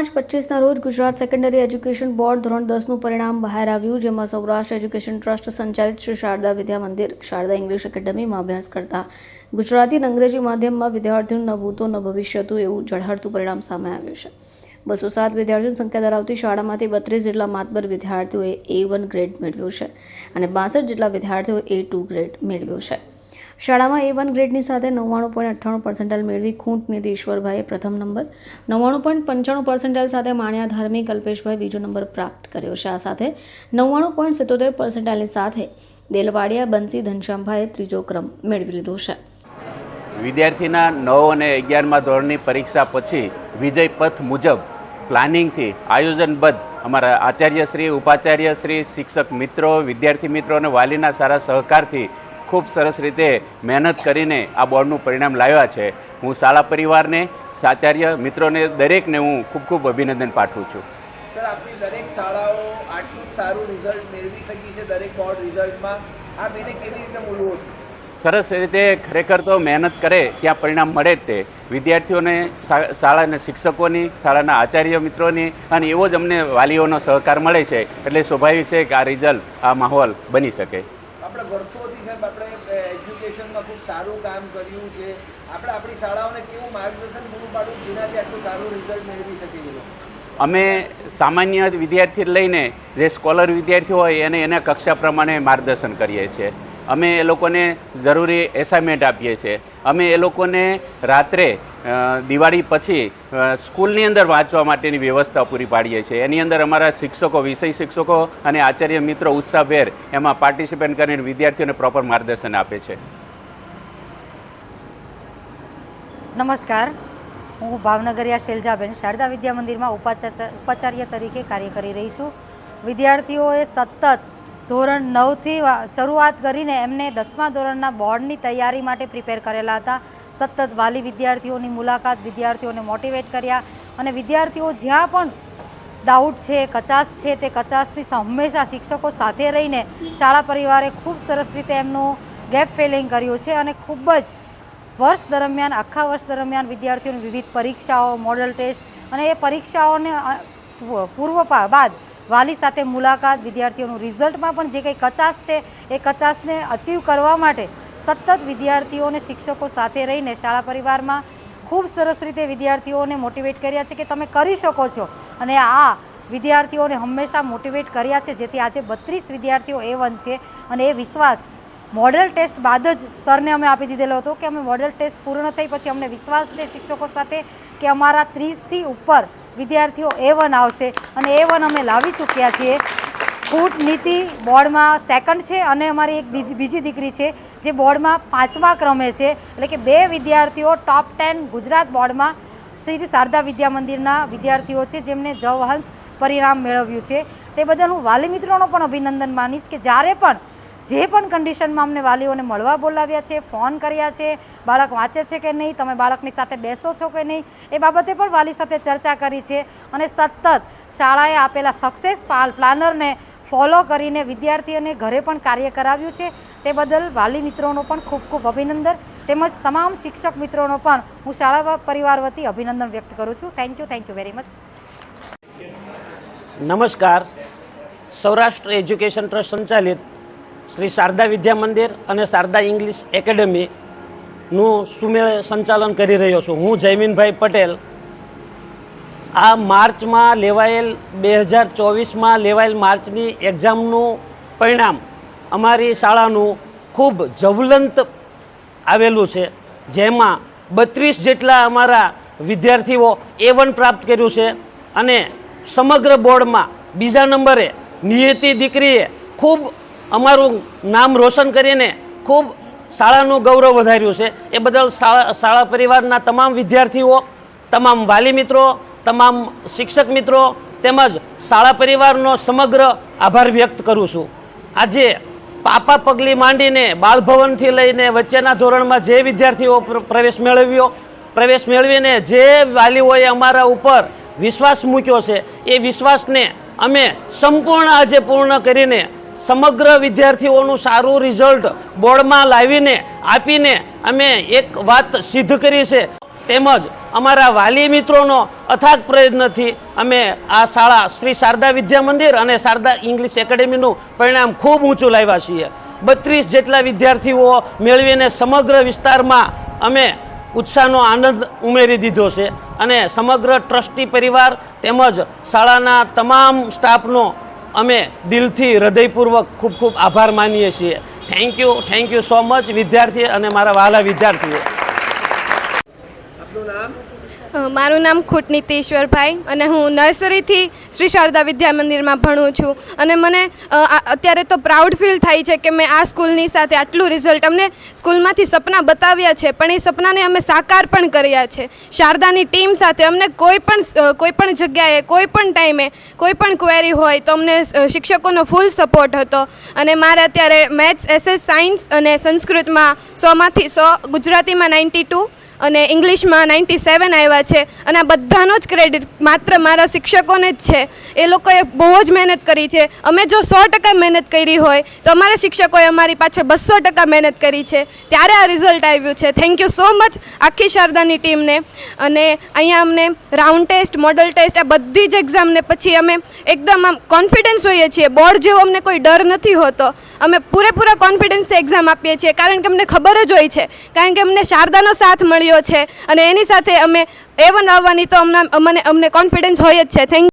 પાંચ પચીસના રોજ ગુજરાત સેકન્ડરી એજ્યુકેશન બોર્ડ ધોરણ દસનું પરિણામ બહાર આવ્યું, જેમાં સૌરાષ્ટ્ર એજ્યુકેશન ટ્રસ્ટ સંચાલિત શ્રી શારદા વિદ્યા મંદિર, શારદા ઇંગ્લિશ એકેડમીમાં અભ્યાસ કરતા. ગુજરાતી અને અંગ્રેજી માધ્યમમાં વિદ્યાર્થીઓનું ન ભૂતો ન ભવિષ્ય હતું એવું ઝળહળતું પરિણામ સામે આવ્યું છે. બસો સાત વિદ્યાર્થીઓની સંખ્યા ધરાવતી શાળામાંથી બત્રીસ જેટલા માતબર વિદ્યાર્થીઓએ એ વન ગ્રેડ મેળવ્યો છે અને બાસઠ જેટલા વિદ્યાર્થીઓએ એ ટુ ગ્રેડ મેળવ્યો છે. શાળામાં એ વન ગ્રેડની સાથે નવ્વાણું પોઈન્ટ અઠ્ઠાણું પર્સન્ટાઇલ મેળવી ખૂંટ નિધિ ઈશ્વરભાઈએ પ્રથમ નંબર. નવ્વાણું પોઈન્ટ પંચાણું પર્સન્ટાઇલ સાથે માણ્યા ધાર્મિક અલ્પેશભાઈ બીજો નંબર પ્રાપ્ત કર્યો છે. આ સાથે નવ્વાણું પોઈન્ટ સિત્તોતેર પર્સન્ટાઇલની સાથે દેલવાડિયા, બંસી, ઘનશ્યામભાઈએ ત્રીજો ક્રમ મેળવી લીધો છે. વિદ્યાર્થીના નવ અને અગિયારમાં ધોરણની પરીક્ષા પછી વિજય પથ મુજબ પ્લાનિંગથી આયોજનબદ્ધ અમારા આચાર્યશ્રી, ઉપાચાર્યશ્રી, શિક્ષક મિત્રો, વિદ્યાર્થી મિત્રો અને વાલીના સારા સહકારથી ખૂબ સરસ રીતે મહેનત કરીને આ બોર્ડનું પરિણામ લાવ્યા છે. હું શાળા પરિવારને આચાર્ય મિત્રોને દરેકને હું ખૂબ ખૂબ અભિનંદન પાઠવું છું. સર આપની દરેક શાળાઓ આટલું સારું રિઝલ્ટ મેળવી શકી છે દરેક બોર્ડ રિઝલ્ટમાં આપ એને કેવી રીતે મૂલવો છો? સરસ રીતે ખરેખર તો મહેનત કરે ત્યાં પરિણામ મળે જ તે. વિદ્યાર્થીઓને શાળાના શિક્ષકોની શાળાના આચાર્ય મિત્રોની અને એવો જ અમને વાલીઓનો સહકાર મળે છે. એટલે સ્વાભાવિક છે કે આ રિઝલ્ટ આ માહોલ બની શકે. આપણે વર્ષોથી સાહેબ, આપણે એજ્યુકેશનમાં ખૂબ સારું કામ કર્યું છે. આપણે આપણી શાળાઓને કેવું માર્ગદર્શન પૂરું પાડવું જેનાથી આટલું સારું રિઝલ્ટ મેળવી શકે અમે સામાન્ય વિદ્યાર્થી લઈને જે સ્કોલર વિદ્યાર્થી હોય એને એના કક્ષા પ્રમાણે માર્ગદર્શન કરીએ છીએ. અમે એ લોકોને જરૂરી એસાઇનમેન્ટ આપીએ છીએ. અમે એ લોકોને રાત્રે દિવાળી પછી સ્કૂલની અંદર વાંચવા માટેની વ્યવસ્થા પૂરી પાડીએ છીએ. એની અંદર અમારા શિક્ષકો, વિષય શિક્ષકો અને આચાર્ય મિત્રો ઉત્સાહભેર એમાં પાર્ટિસિપેટ કરીને વિદ્યાર્થીઓને પ્રોપર માર્ગદર્શન આપે છે. નમસ્કાર. હું ભાવનગરિયા શૈલજાબેન, શારદા વિદ્યા મંદિરમાં ઉપાચાર્ય તરીકે કાર્ય કરી રહી છું. વિદ્યાર્થીઓએ સતત ધોરણ નવથી શરૂઆત કરીને એમને દસમા ધોરણના બોર્ડની તૈયારી માટે પ્રિપેર કરેલા હતા. સતત વાલી વિદ્યાર્થીઓની મુલાકાત, વિદ્યાર્થીઓને મોટિવેટ કર્યા અને વિદ્યાર્થીઓ જ્યાં પણ ડાઉટ છે, કચાશ છે, તે કચાશથી હંમેશા શિક્ષકો સાથે રહીને શાળા પરિવારે ખૂબ સરસ રીતે એમનું ગેપ ફિલિંગ કર્યું છે અને ખૂબ જ વર્ષ દરમિયાન, આખા વર્ષ દરમિયાન વિદ્યાર્થીઓની વિવિધ પરીક્ષાઓ મોડલ ટેસ્ટ અને એ પરીક્ષાઓને પૂર્વ બાદ વાલી સાથે મુલાકાત, વિદ્યાર્થીઓનું રિઝલ્ટમાં પણ જે કંઈ કચાશ છે, એ કચાશને અચીવ કરવા માટે સતત વિદ્યાર્થીઓ અને શિક્ષકો સાથે રહીને શાળા પરિવારમાં ખૂબ સરસ રીતે વિદ્યાર્થીઓને મોટિવેટ કર્યા છે કે તમે કરી શકો છો. અને આ વિદ્યાર્થીઓને હંમેશા મોટિવેટ કર્યા છે, જેથી આજે બત્રીસ વિદ્યાર્થીઓ એ વન છે. અને એ વિશ્વાસ મોડેલ ટેસ્ટ બાદ જ સરને અમે આપી દીધેલો હતો કે અમે મોડેલ ટેસ્ટ પૂર્ણ થઈ પછી અમને વિશ્વાસ છે શિક્ષકો સાથે કે અમારા ત્રીસથી ઉપર વિદ્યાર્થીઓ એ વન આવશે. અને એ વન અમે લાવી ચૂક્યા છીએ. કૂટનીતિ બોર્ડમાં સેકન્ડ છે અને અમારી એક બીજી દીકરી છે. જે બોર્ડમાં પાંચમા ક્રમે છે, એટલે કે બે વિદ્યાર્થીઓ ટોપ ટેન ગુજરાત બોર્ડમાં શ્રી શારદા વિદ્યા મંદિરના વિદ્યાર્થીઓ છે, જેમને જવહંત પરિણામ મેળવ્યું છે. તે બદલ હું વાલી મિત્રોનો પણ અભિનંદન માનીશ કે જ્યારે પણ જે પણ કન્ડિશનમાં અમને વાલીઓને મળવા બોલાવ્યા છે, ફોન કર્યા છે, બાળક વાંચે છે કે નહીં, તમે બાળકની સાથે બેસો છો કે નહીં, એ બાબતે પણ વાલી સાથે ચર્ચા કરી છે અને સતત શાળાએ આપેલા સક્સેસ પ્લાનરને ફોલો કરીને વિદ્યાર્થીઓને ઘરે પણ કાર્ય કરાવ્યું છે. તે બદલ વાલી મિત્રોનો પણ ખૂબ ખૂબ અભિનંદન. તેમજ તમામ શિક્ષક મિત્રોનો પણ હું શાળા પરિવાર વતી અભિનંદન વ્યક્ત કરું છું. Thank you thank you very much નમસ્કાર. સૌરાષ્ટ્ર એજ્યુકેશન ટ્રસ્ટ સંચાલિત શ્રી શારદા વિદ્યા મંદિર અને શારદા ઇંગ્લિશ એકેડમીનું સુમેળ સંચાલન કરી રહ્યો છું. હું જયમીનભાઈ પટેલ આ માર્ચમાં લેવાયેલ બે હજાર ચોવીસમાં લેવાયેલ માર્ચની એક્ઝામનું પરિણામ અમારી શાળાનું ખૂબ જવલંત આવેલું છે. જેમાં બત્રીસ જેટલા અમારા વિદ્યાર્થીઓ એ વન પ્રાપ્ત કર્યું છે અને સમગ્ર બોર્ડમાં બીજા નંબરે નિયતિ દીકરીએ ખૂબ અમારું નામ રોશન કરીને ખૂબ શાળાનું ગૌરવ વધાર્યું છે. એ બદલ શાળા શાળા પરિવારના તમામ વિદ્યાર્થીઓ તમામ વાલી મિત્રો, તમામ શિક્ષક મિત્રો, તેમજ શાળા પરિવારનો સમગ્ર આભાર વ્યક્ત કરું છું. આજે પાપા પગલી માંડીને બાળભવનથી લઈને વચ્ચેના ધોરણમાં જે વિદ્યાર્થીઓ પ્રવેશ મેળવ્યો, પ્રવેશ મેળવીને જે વાલીઓએ અમારા ઉપર વિશ્વાસ મૂક્યો છે, એ વિશ્વાસને અમે સંપૂર્ણ આજે પૂર્ણ કરીને સમગ્ર વિદ્યાર્થીઓનું સારું રિઝલ્ટ બોર્ડમાં લાવીને આપીને અમે એક વાત સિદ્ધ કરી છે તેમજ અમારા વાલી મિત્રોનો અથાગ પ્રયત્નથી અમે આ શાળા શ્રી શારદા વિદ્યા મંદિર અને શારદા ઇંગ્લિશ એકેડેમીનું પરિણામ ખૂબ ઊંચું લાવ્યા છીએ. બત્રીસ જેટલા વિદ્યાર્થીઓ મેળવીને સમગ્ર વિસ્તારમાં અમે ઉત્સાહનો આનંદ ઉમેરી દીધો છે અને સમગ્ર ટ્રસ્ટી પરિવાર તેમજ શાળાના તમામ સ્ટાફનો અમે દિલથી હૃદયપૂર્વક ખૂબ ખૂબ આભાર માનીએ છીએ. Thank you thank you so much વિદ્યાર્થી અને મારા વહાલા વિદ્યાર્થીઓ. મારું નામ ખુટ નીતિશ્વરભાઈ અને હું નર્સરીથી શ્રી શારદા વિદ્યા મંદિરમાં ભણું છું. અને મને અત્યારે તો પ્રાઉડ ફીલ થાય છે કે મેં આ સ્કૂલની સાથે આટલું રિઝલ્ટ અમને સ્કૂલમાંથી સપના બતાવ્યા છે, પણ એ સપનાને અમે સાકાર પણ કર્યા છે. શારદાની ટીમ સાથે અમને કોઈ પણ કોઈ પણ જગ્યાએ, કોઈ પણ ટાઈમે, કોઈ પણ ક્વેરી હોય તો અમને શિક્ષકોનો ફૂલ સપોર્ટ હતો. અને મારે અત્યારે મેથ્સ એસએસ સાયન્સ અને સંસ્કૃતમાં સોમાંથી સો, ગુજરાતીમાં નાઇન્ટી ટુ અને ઇંગ્લિશમાં નાઇન્ટી સેવન આવ્યા છે. અને આ બધાનો જ ક્રેડિટ માત્ર મારા શિક્ષકોને જ છે. એ લોકોએ બહુ જ મહેનત કરી છે. અમે જો સો ટકા મહેનત કરી હોય, તો અમારા શિક્ષકોએ અમારી પાછળ બસો ટકા મહેનત કરી છે. ત્યારે આ રિઝલ્ટ આવ્યું છે. થેન્ક યુ સો મચ આખી શારદાની ટીમને. અને અહીંયા અમને રાઉન્ડ ટેસ્ટ મોડલ ટેસ્ટ આ બધી જ એક્ઝામને પછી અમે એકદમ આમ કોન્ફિડન્સ હોઈએ છીએ. બોર્ડ જેવો અમને કોઈ ડર નથી હોતો. અમે પૂરેપૂરા કોન્ફિડન્સથી એક્ઝામ આપીએ છીએ. કારણ કે અમને ખબર જ હોય છે. કારણ કે અમને શારદાનો સાથ મળ્યો છે. અને એની સાથે અમે એ વન આવવાની તો અમને અમને અમને કોન્ફિડન્સ હોય જ છે. થેન્ક